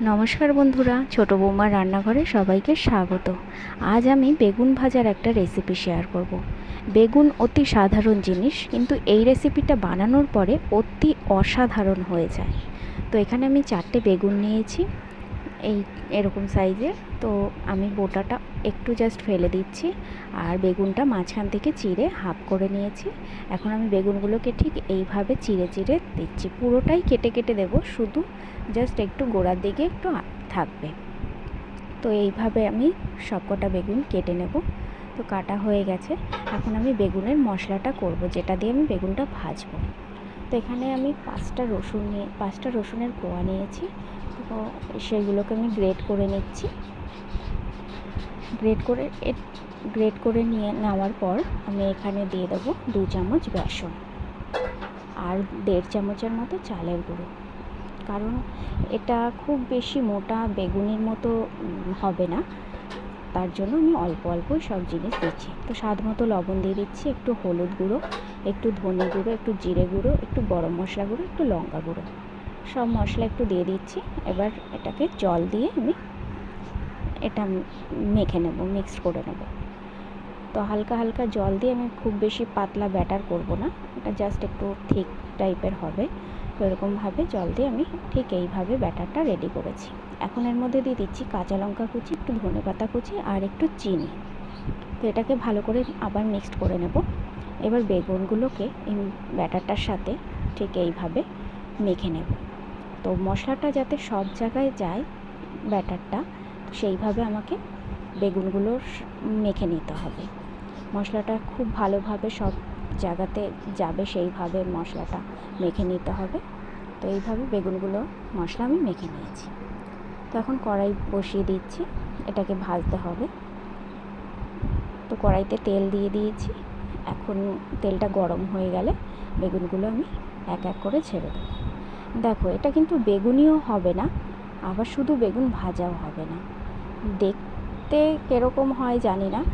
নমস্কার বন্ধুরা, ছোট বৌমার রান্নাঘরে সবাইকে স্বাগত। আজ আমি বেগুন ভাজার একটা রেসিপি শেয়ার করব। বেগুন অতি সাধারণ জিনিস, কিন্তু এই রেসিপিটা বানানোর পরে অতি অসাধারণ হয়ে যায়। তো এখানে আমি চারটে বেগুন নিয়েছি। এই এরকম সাইজের। তো আমি বোটাটা একটু জাস্ট ফেলে দিচ্ছি আর বেগুনটা মাঝখান থেকে চিড়ে হাফ করে নিয়েছি। এখন আমি বেগুনগুলোকে ঠিক এইভাবে চিড়ে চিড়ে দিচ্ছি। পুরোটাই কেটে কেটে দেব, শুধু জাস্ট একটু গোড়ার দিকে একটু থাকবে। তো এইভাবে আমি সবকটা বেগুন কেটে নেব। তো কাটা হয়ে গেছে। এখন আমি বেগুনের মশলাটা করব, যেটা দিয়ে আমি বেগুনটা ভাজবো। তো এখানে আমি পাঁচটা রসুন নিয়ে পাঁচটা রসুনের কোয়া নিয়েছি। তো সেগুলোকে আমি গ্রেট করে নিচ্ছি। গ্রেট করে গ্রেট করে নিয়ে নেওয়ার পর আমি এখানে দিয়ে দেবো দু চামচ বেসন আর দেড় চামচের মতো চালের গুঁড়ো। কারণ এটা খুব বেশি মোটা বেগুনের মতো হবে না। তার জন্য আমি অল্প অল্প সব জিনিস দিচ্ছি। তো স্বাদ মতো লবণ দিয়ে দিচ্ছি, একটু হলুদ গুঁড়ো, একটু ধনে গুঁড়ো, একটু জিরে গুঁড়ো, একটু গরম মশলা গুঁড়ো, একটু লঙ্কা গুঁড়ো। সব মশলা একটু দিয়ে দিচ্ছি। এবার এটাকে জল দিয়ে আমি এটা মেখে নেব মিক্সড করে নেব। তো হালকা হালকা জল দিয়ে আমি খুব বেশি পাতলা ব্যাটার করব না, এটা জাস্ট একটু থিক টাইপের হবে। তো এরকমভাবে জল দিয়ে আমি ঠিক এইভাবে ব্যাটারটা রেডি করেছি। এখন এর মধ্যে দিয়ে দিচ্ছি কাঁচা লঙ্কা কুচি, একটু ধনে পাতা কুচি আর একটু চিনি। তো এটাকে ভালো করে আবার মিক্সড করে নেব। এবার বেগুনগুলোকে এই ব্যাটারটার সাথে ঠিক এইভাবে মেখে নেব। তো মশলাটা যাতে সব জায়গায় যায় ব্যাটারটা সেইভাবে আমাকে বেগুনগুলো মেখে নিতে হবে। মশলাটা খুব ভালোভাবে সব জায়গাতে যাবে সেইভাবে মশলাটা মেখে নিতে হবে। তো এইভাবে বেগুনগুলো, মশলা আমি মেখে নিয়েছি। তো এখন কড়াই বসিয়ে দিচ্ছি, এটাকে ভাজতে হবে। তো কড়াইতে তেল দিয়ে দিয়েছি। এখন তেলটা গরম হয়ে গেলে বেগুনগুলো আমি এক এক করে ছেড়ে দেবো। দেখো, এটা কিন্তু বেগুনিও হবে না, আবার শুধু বেগুন ভাজাও হবে না। দেখতে কীরকম হয় জানি না,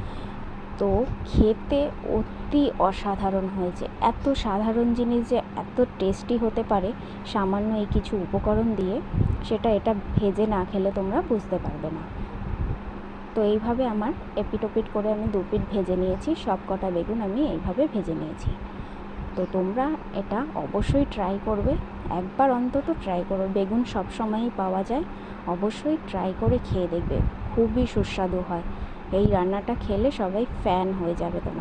তো খেতে অতি অসাধারণ হয়েছে। এত সাধারণ জিনিস যে এত টেস্টি হতে পারে সামান্য এই কিছু উপকরণ দিয়ে, সেটা এটা ভেজে না খেলে তোমরা বুঝতে পারবে না। তো এইভাবে আমার এপিটোপিট করে আমি দু পিট ভেজে নিয়েছি সব কটা বেগুন আমি এইভাবে ভেজে নিয়েছি। তো তোমরা এটা অবশ্যই ট্রাই করবে। একবার অন্তত ট্রাই করো। বেগুন সব সময়ই পাওয়া যায়। অবশ্যই ট্রাই করে খেয়ে দেখবে। খুবই সুস্বাদু হয়। এই রান্নাটা খেলে সবাই ফ্যান হয়ে যাবে তোমার।